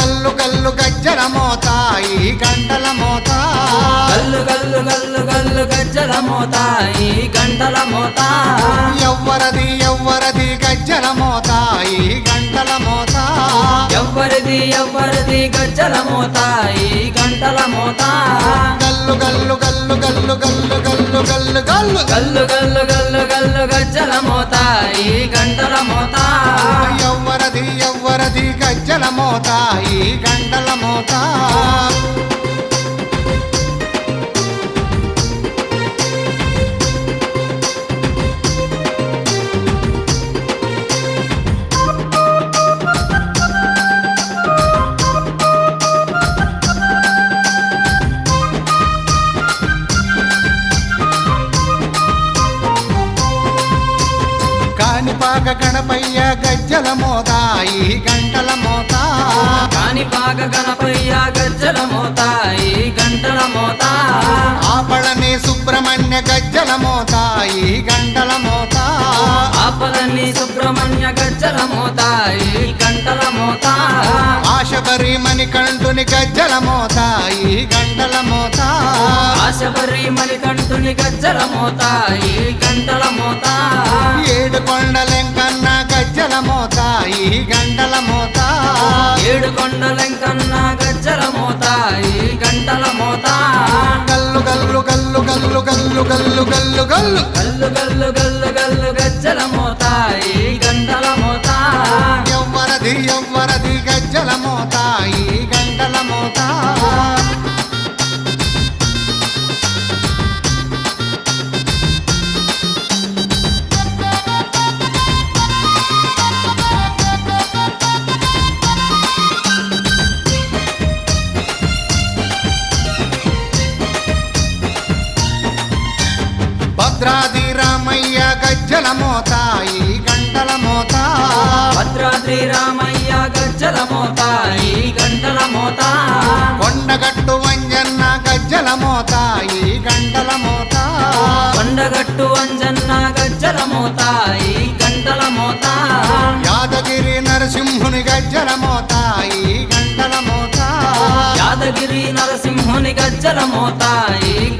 గల్లు గల్లు గజ్జల మోత ఈ గంటల మోత గల్లు గల్లు గల్లు గల్లు గజ్జల మోత ఈ గంటల మోత ఎవ్వరది ఎవ్వరది గజ్జల మోత ఈ గంటల మోత ఎవ్వరిది ఎవ్వరిది గజ్జల మోత ఈ గంటల మోత గల్లు గల్లు గల్లు గల్లు గల్లు గల్లు గల్లు గల్లు గల్లు గల్లు గల్లు గల్లు గజ్జల మోత ఈ గంటల మోత ఎవ్వరది ఎవ్వరది గజ్జల మోత ఈ గండల మోతా. కానిపాక గణపయ్య గజ్జల మోత ఈ గంటల మోత. కాణిపాక గణపయ్య గజ్జల మోత ఈ గంటల మోత. ఆపళని సుబ్రహ్మణ్య గజ్జల మోత ఈ గంటల మోత. ఆపలని సుబ్రహ్మణ్య గజ్జల మోత ఈ గంటల మోత. మణికంఠుని గజ్జల మోత ఈ గంటల మోత. ఆశబరి మణికంఠుని గజ్జల మోత ఈ గంటల మోత. ఏడు కొండలెంకన్న గజ్జల మోత ఈ గంటల మోత. ఏడు కొండలెంకన్న గజ్జల మోత ఈ గంటల మోత. గల్లు గల్లు గల్లు గల్లు గల్లు గల్లు గల్లు గల్లు. గల్లు గల్లు గల్లు గల్లు గజ్జల మోత ఈ గంటల మోత. ఎవ్వరది ఎవ్వరది. గజ్జల మోత ఈ గంటల మోత భద్రాది రామయ్య గజ్జల మోత ఈ గంటల మోత భద్రాద్రి రామయ్య గజ్జల మోత ఈ గంటల మోత. కొండగట్టు వంజన్న గజ్జల మోత ఈ గంటల మోత. కొండగట్టు అంజన్న గజ్జల మోత ఈ గంటల మోత. యాదగిరి నరసింహుని గజ్జల మోత ఈ గంటల మోత. యాదగిరి నరసింహుని గజ్జల మోత ఈ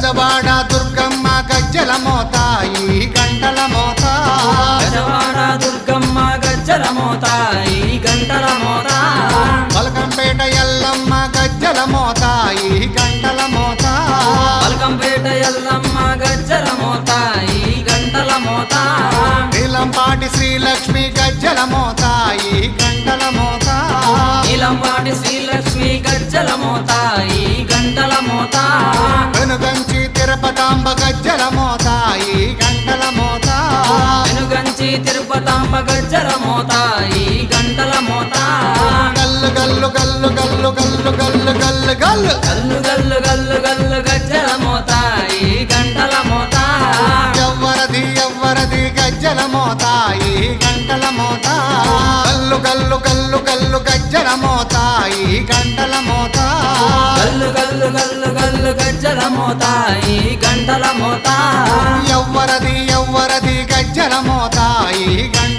గజవాడ దుర్గమ్మ గజ్జల మోతాయి గంటల మోతా. గజవాడ దుర్గమ్మ గజ్జల మోతాయి గంటల మోత. పలకంపేట ఎల్లమ్మ గజ్జల మోతాయి గంటల మోతా. పలకంపేట ఎల్లమ్మ గజ్జల మోతాయి గంటల మోతాయి నీలంపాటి శ్రీలక్ష్మి గజ్జల మోతాయి గంటల మోతాయి నీలంపాటి శ్రీలక్ష్మి గజ్జల మోతాయి తిరుపతాంబ గజ్జల మోత ఈ గంటల మోత గల్లు గల్లు గల్లు గల్లు గల్లు గల్లు గల్లు గల్లు గల్లు గల్లు గల్లు గల్లు గజ్జల మోత ఈ గంటల మోత ఎవ్వరది ఎవ్వరది గజ్జల మోత ఈ గంటల మోత గల్లు గల్లు గల్లు గల్లు గజ్జల మోత ఈ గంటల మోత గల్లు గల్లు గల్లు గల్లు గజ్జల మోత ఈ గంటల మోత ఎవ్వరది ఎవ్వరది గజ్జల మోత ఈ